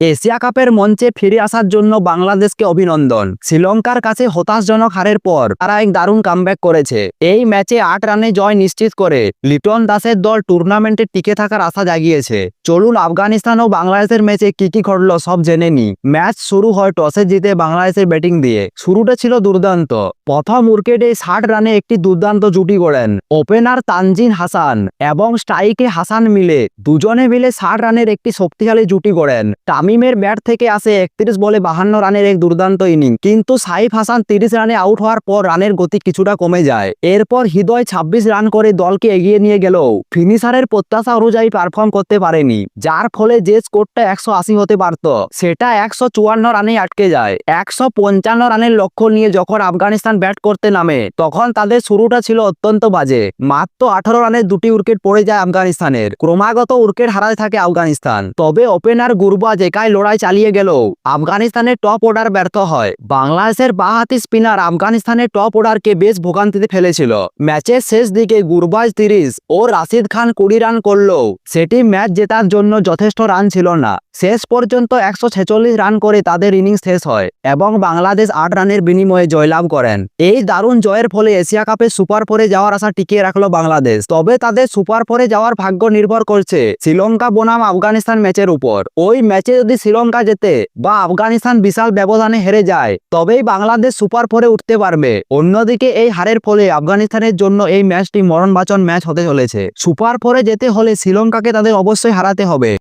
Asia কাপের মঞ্চে ফিরে আসার জন্য বাংলাদেশকে অভিনন্দন। শ্রীলঙ্কার কাছে হতাশজনক হারের পর তারা এক দারুণ কামব্যাক করেছে। এই ম্যাচে আট রানে জয় নিশ্চিত করে লিটন দাসের দল টুর্নামেন্টে টিকে থাকার আশা জাগিয়েছে। চলুন আফগানিস্তান ও বাংলাদেশের ম্যাচে কি কি ঘটলো সব জেনে নি ম্যাচ শুরু হয় টসে জিতে বাংলাদেশের ব্যাটিং দিয়ে। শুরুটা ছিল দুর্দান্ত। প্রথম উইকেটে ষাট রানে একটি দুর্দান্ত জুটি গড়েন ওপেনার তানজিন হাসান এবং স্ট্রাইকে হাসান মিলে দুজনে মিলে ষাট রানের একটি শক্তিশালী জুটি গড়েন। তামিমের ব্যাট থেকে আসে একত্রিশ বলে বাহান্ন রানের এক দুর্দান্ত ইনিং। কিন্তু সাইফ হাসান তিরিশ রানে আউট হওয়ার পর রানের গতি কিছুটা কমে যায়। এরপর হৃদয় ছাব্বিশ রান করে দলকে এগিয়ে নিয়ে গেলেও ফিনিশারের প্রত্যাশা অনুযায়ী পারফর্ম করতে পারেনি, যার ফলে যে স্কোরটা একশো আশি হতে পারত, সেটা একশো চুয়ান্ন রানে আটকে যায়। একশো পঞ্চান্ন রানের লক্ষ্য নিয়ে যখন আফগানিস্তান ব্যাট করতে নামে, তখন তাদের শুরুটা ছিল অত্যন্ত বাজে। মাত্র আঠারো রানের দুটি উইকেট পড়ে যায় আফগানিস্তানের। ক্রমাগত উইকেট হারাতে থাকে আফগানিস্তান। তবে ওপেনার গুরবাজ একাই লড়াই চালিয়ে গেলেও আফগানিস্তানের টপ অর্ডার ব্যর্থ হয়। বাংলাদেশের বাহাতি স্পিনার আফগানিস্তানের টপ অর্ডারকে বেশ ভোগান্তিতে ফেলেছিল। ম্যাচের শেষ দিকে গুরবাজ তিরিশ ও রাশিদ খান কুড়ি রান করলেও সেটি ম্যাচ জেতার জন্য যথেষ্ট রান ছিল না। শেষ পর্যন্ত একশো ছেচল্লিশ রান করে তাদের ইনিংস শেষ হয় এবং বাংলাদেশ আট রানের বিনিময়ে জয়লাভ করেন। এই দারুণ জয়ের ফলে এশিয়া কাপে সুপার ফোরে যাওয়ার আশা টিকিয়ে রাখল বাংলাদেশ। তবে তাদের সুপার ফোরে যাওয়ার ভাগ্য নির্ভর করছে শ্রীলঙ্কা বনাম আফগানিস্তান ম্যাচের উপর। ওই ম্যাচে যদি শ্রীলঙ্কা যেতে বা আফগানিস্তান বিশাল ব্যবধানে হেরে যায়, তবেই বাংলাদেশ সুপার ফোরে উঠতে পারবে। অন্যদিকে এই হারের ফলে আফগানিস্তানের জন্য এই ম্যাচটি মরণবাচন ম্যাচ হতে চলেছে। সুপার ফোরে যেতে হলে শ্রীলঙ্কাকে তাদের অবশ্যই হারাতে হবে।